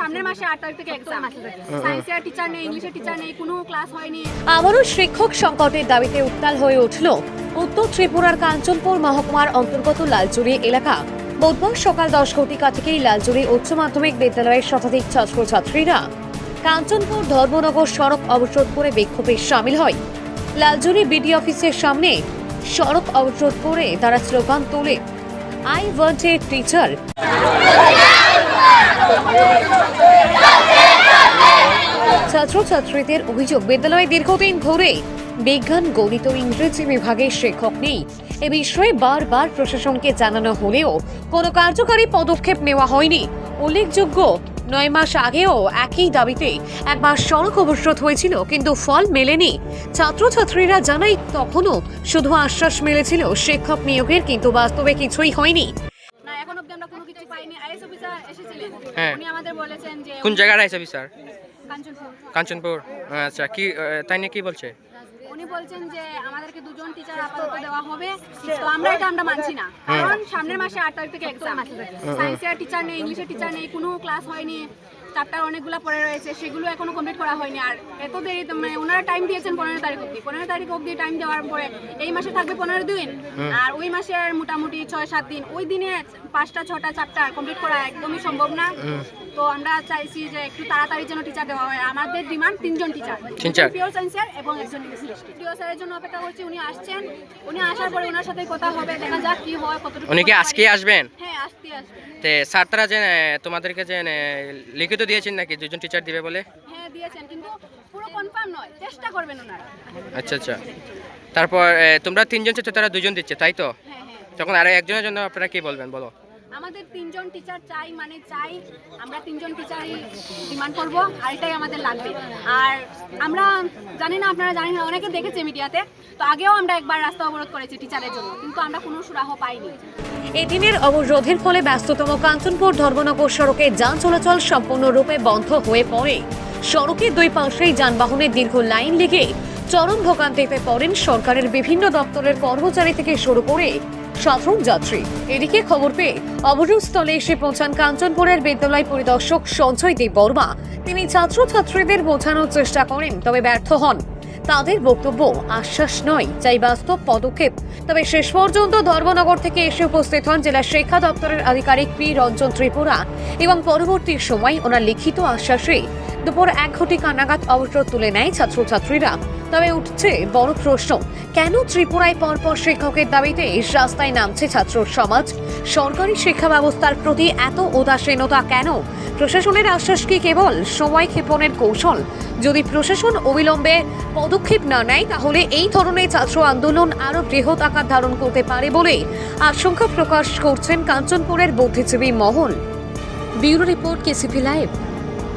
সামনের মাসে আট তারিখ থেকে এক্সাম সায়েন্সের টিচার নেই ইংলিশের টিচার নেই কোনো ক্লাস হয়নি। আবারও শিক্ষক সংকটের দাবিতে উত্তাল হয়ে উঠল উত্তর ত্রিপুরার কাঞ্চনপুর মহকুমার অন্তর্গত লালচুরি এলাকা। বুধবার সকাল দশ ঘটিকা থেকেই লালচুরি উচ্চ মাধ্যমিক বিদ্যালয়ের শতাধিক ছাত্রছাত্রীরা কাঞ্চনপুর ধর্মনগর সড়ক অবরোধ করে বিক্ষোভে সামিল হয়। লালজুরি বিডি অফিসের সামনে সড়ক অবরোধ করে তারা স্লোগান তোলে। আই ওয়ান্ট এ টিচার ছাত্রছাত্রীদের অভিযোগ, বিদ্যালয়ে দীর্ঘদিন ধরে বিজ্ঞান, গণিত ইংরেজি বিভাগের শিক্ষক নেই। এ বিষয়ে বারবার প্রশাসনকে জানানো হলেও কোনো কার্যকারী পদক্ষেপ নেওয়া হয়নি। উল্লেখযোগ্য, নয় মাস আগেও একই দাবিতে একবার সড়ক অবরোধ হয়েছিল, কিন্তু ফল মেলেনি। ছাত্রছাত্রীরা জানাই তখনও শুধু আশ্বাস মিলেছিল, শিক্ষক নিয়োগের কিন্তু বাস্তবে কিছুই হয়নি না এখন অব্দি আমরা কোনো কিছু পাইনি আইএস অফিসার এসেছিলেন হ্যাঁ। উনি আমাদের বলেছেন যে কোন জায়গার আইসি অফিসার? কাঞ্চনপুর। কাঞ্চনপুর। আচ্ছা কি তাই নিয়ে কি বলছে? উনি বলছেন যে আমাদেরকে দুজন টিচার আপাতত দেওয়া হবে তো আমরা এটা আমরা মানছি না। কারণ সামনের মাসে আট তারিখ থেকে এক্সাম আছে। সায়েন্সের টিচার নেই ইংলিশের টিচার নেই কোনো ক্লাস হয়নি। চ্যাপ্টার অনেকগুলো পড়ে রয়েছে সেগুলো এখনও কমপ্লিট করা হয়নি। আর এত দেরি মানে ওনারা টাইম দিয়েছেন পনেরো তারিখ অবধি। পনেরো তারিখ অবধি টাইম দেওয়ার পরে এই মাসে থাকবে পনেরো দিন। আর ওই মাসের মোটামুটি ছয় সাত দিন। ওই দিনে পাঁচটা ছটা চারটা কমপ্লিট করা একদমই সম্ভব না। তো আমরা চাইছি যে একটু তাড়াতাড়ি যেন টিচার দেওয়া হয়। আমাদের ডিমান্ড তিনজন টিচার? পিওর সায়েন্সের এবং একজন প্রিয় স্যারের জন্য অপেক্ষা করছি উনি আসছেন। উনি আসার পরে ওনার সাথে কথা হবে দেখা যাক কি হয় কতটুকু উনি কি আজকে আসবেন? হ্যাঁ তে স্যার তারা যে তোমাদেরকে যে লিখিত দিয়েছেন নাকি? দুজন টিচার দিবে বলে? হ্যাঁ দিয়েছেন কিন্তু পুরো কনফার্ম নয় চেষ্টা করবেন ওনারা। আচ্ছা আচ্ছা। তারপর তোমরা তিনজন ছিল তারা দুজন দিচ্ছে তাই তো? হ্যাঁ হ্যাঁ। তখন আরও একজনের জন্য আপনারা কি বলবেন বলো? আমাদের তিনজন টিচার চাই মানে চাই আমরা তিনজন টিচারই ডিমান্ড করব, আর এটাই আমাদের লাগবে। আর আমরা জানি না, আপনারা জানেন না, অনেকে দেখেছে মিডিয়াতে, তো আগেও আমরা একবার রাস্তা অবরোধ করেছি টিচারের জন্য, কিন্তু আমরা কোনো সুরাহ পাইনি। এদিনের অবরোধের ফলে ব্যস্ততম কাঞ্চনপুর ধর্মনগর সড়কে যান চলাচল সম্পূর্ণরূপে বন্ধ হয়ে পড়ে। সড়কের দুই পাশেই যানবাহনের দীর্ঘ লাইন লেগে চরম ভোগান্তিতে পড়েন সরকারের বিভিন্ন দপ্তরের কর্মচারী থেকে শুরু করে সাধারণ যাত্রী। এদিকে খবর পেয়ে অবরোধ স্থলে এসে পৌঁছান কাঞ্চনপুরের বিদ্যালয় পরিদর্শক সঞ্জয় দেব বর্মা। তিনি ছাত্রছাত্রীদের বোঝানোর চেষ্টা করেন, তবে ব্যর্থ হন। তাদের বক্তব্য আশ্বাস নয়, চাই বাস্তব পদক্ষেপ। তবে শেষ পর্যন্ত ধর্মনগর থেকে এসে উপস্থিত হন জেলা শিক্ষা দপ্তরের আধিকারিক পি. রঞ্জন ত্রিপুরা এবং পরবর্তী সময় ওনার লিখিত আশ্বাসে দুপুর এক ঘটিকা নাগাদ অবসর তুলে নেয় ছাত্রছাত্রীরা। তবে উঠছে, বড় প্রশ্ন। কেন ত্রিপুরায় পরপর শিক্ষকের দাবিতে রাস্তায় নামছে ছাত্র সমাজ? সরকারি শিক্ষা ব্যবস্থার প্রতি এত উদাসীনতা কেন? প্রশাসনের আশ্বাস কি কেবল সময় ক্ষেপণের কৌশল? যদি প্রশাসন অবিলম্বে পদক্ষেপ না নেয়, তাহলে এই ধরনের ছাত্র আন্দোলন আরও বৃহৎ আকার ধারণ করতে পারে বলে আশঙ্কা প্রকাশ করছেন কাঞ্চনপুরের বুদ্ধিজীবী মহল। Bureau report KCP live.